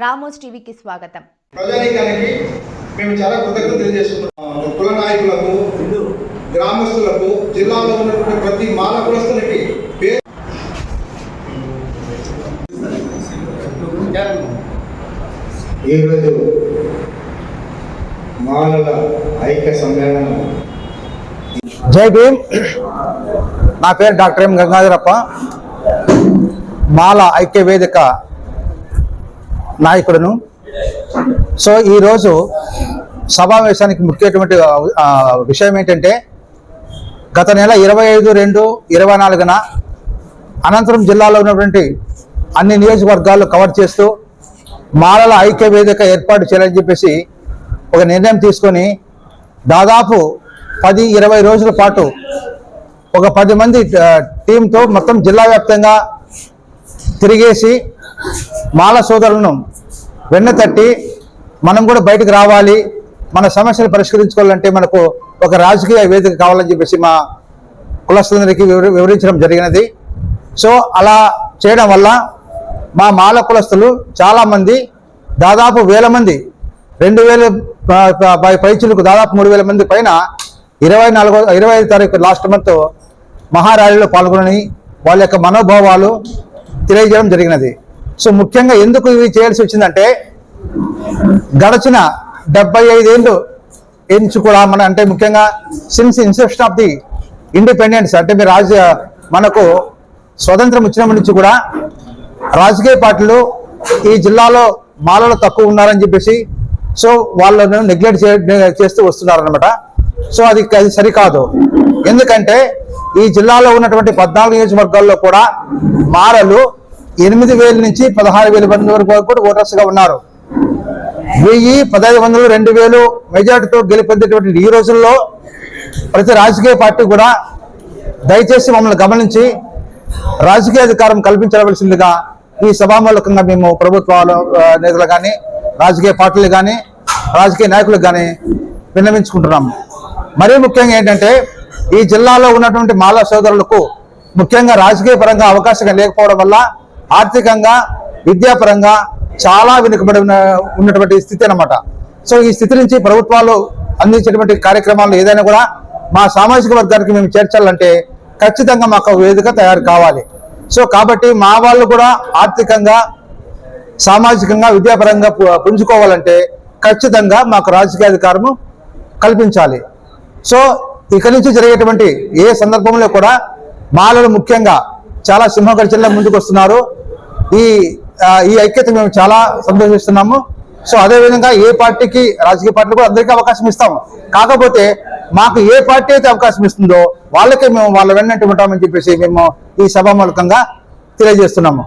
Ramos టీవీకి స్వాగతం. ప్రజానీకానికి మేము చాలా కృతజ్ఞతలు తెలియజేస్తున్నాం. కుల నాయకులకు గ్రామస్తులకు జిల్లాలో ఉన్నటువంటి ప్రతి మాల ఈరోజు మాలల ఐక్య సమ్మేళనం. జై భీమ్. నా పేరు డాక్టర్ ఎం గంగాధరప్ప. మాల ఐక్య వేదిక నాయకుడును. సో ఈరోజు సమావేశానికి ముఖ్యమైనటువంటి విషయం ఏంటంటే గత నెల ఇరవై ఐదు రెండు ఇరవై నాలుగున అనంతరం జిల్లాలో ఉన్నటువంటి అన్ని నియోజకవర్గాలు కవర్ చేస్తూ మాలల ఐక్య వేదిక ఏర్పాటు చేయాలని చెప్పేసి ఒక నిర్ణయం తీసుకొని దాదాపు పది ఇరవై రోజుల పాటు ఒక పది మంది టీంతో మొత్తం జిల్లా వ్యాప్తంగా తిరిగేసి మాల సోదరులను వెన్నతట్టి మనం కూడా బయటకు రావాలి. మన సమస్యలు పరిష్కరించుకోవాలంటే మనకు ఒక రాజకీయ వేదిక కావాలని చెప్పేసి మా కులస్తులందరికీ వివరించడం జరిగినది. సో అలా చేయడం వల్ల మా మాల కులస్తులు చాలామంది దాదాపు వేల మంది రెండు వేల పై- పైచులకు దాదాపు మూడు వేల మంది పైన ఇరవై నాలుగో ఇరవై ఐదు తారీఖు లాస్ట్ మంత్ మహారాలిలో పాల్గొనని వాళ్ళ యొక్క మనోభావాలు తెలియజేయడం జరిగినది. సో ముఖ్యంగా ఎందుకు ఇది చేయాల్సి వచ్చిందంటే గడచిన డెబ్బై ఐదేళ్ళు ఎంచు కూడా మన అంటే ముఖ్యంగా since inception of the independence అంటే మీ రాజ్య మనకు స్వతంత్రం వచ్చినప్పటి నుంచి కూడా రాజకీయ పార్టీలు ఈ జిల్లాలో మాలలు తక్కువ ఉన్నారని చెప్పేసి సో వాళ్ళను నెగ్లెక్ట్ చేస్తూ వస్తున్నారనమాట సో అది అది సరికాదు. ఎందుకంటే ఈ జిల్లాలో ఉన్నటువంటి పద్నాలుగు నియోజకవర్గాల్లో కూడా మారలు ఎనిమిది వేల నుంచి పదహారు వేల మంది వరకు కూడా ఓటర్స్గా ఉన్నారు. వెయ్యి పదహైదు వందలు రెండు వేలు మెజార్టీతో గెలుపొందేటువంటి ఈ రోజుల్లో ప్రతి రాజకీయ పార్టీ కూడా దయచేసి మమ్మల్ని గమనించి రాజకీయ అధికారం కల్పించవలసిందిగా ఈ సభామూలకంగా మేము ప్రభుత్వాలు నేతలు కానీ రాజకీయ పార్టీలు కానీ రాజకీయ నాయకులు కానీ విన్నవించుకుంటున్నాము మరీ ముఖ్యంగా ఏంటంటే ఈ జిల్లాలో ఉన్నటువంటి మాలా సోదరులకు ముఖ్యంగా రాజకీయ పరంగా అవకాశం లేకపోవడం వల్ల ఆర్థికంగా విద్యాపరంగా చాలా వెనుకబడి ఉన్న ఉన్నటువంటి స్థితి అనమాట సో ఈ స్థితి నుంచి ప్రభుత్వాలు అందించేటువంటి కార్యక్రమాలు ఏదైనా కూడా మా సామాజిక వర్గానికి మేము చేర్చాలంటే ఖచ్చితంగా మాకు వేదిక తయారు కావాలి. సో కాబట్టి మా వాళ్ళు కూడా ఆర్థికంగా సామాజికంగా విద్యాపరంగా పు- పుంజుకోవాలంటే ఖచ్చితంగా మాకు రాజకీయ అధికారము కల్పించాలి. సో ఇక నుంచి జరిగేటువంటి ఏ సందర్భంలో కూడా మాలలు ముఖ్యంగా చాలా సింహగర్జనలో ముందుకు వస్తున్నారు ఈ ఈ ఐక్యత మేము చాలా సంతోషిస్తున్నాము. సో అదేవిధంగా ఏ పార్టీకి రాజకీయ పార్టీలు కూడా అందరికీ అవకాశం ఇస్తాము. కాకపోతే మాకు ఏ పార్టీ అయితే అవకాశం ఇస్తుందో వాళ్ళకే మేము వాళ్ళ వెన్నట్టు ఉంటామని చెప్పేసి మేము ఈ సభ మూలకంగా తెలియజేస్తున్నాము.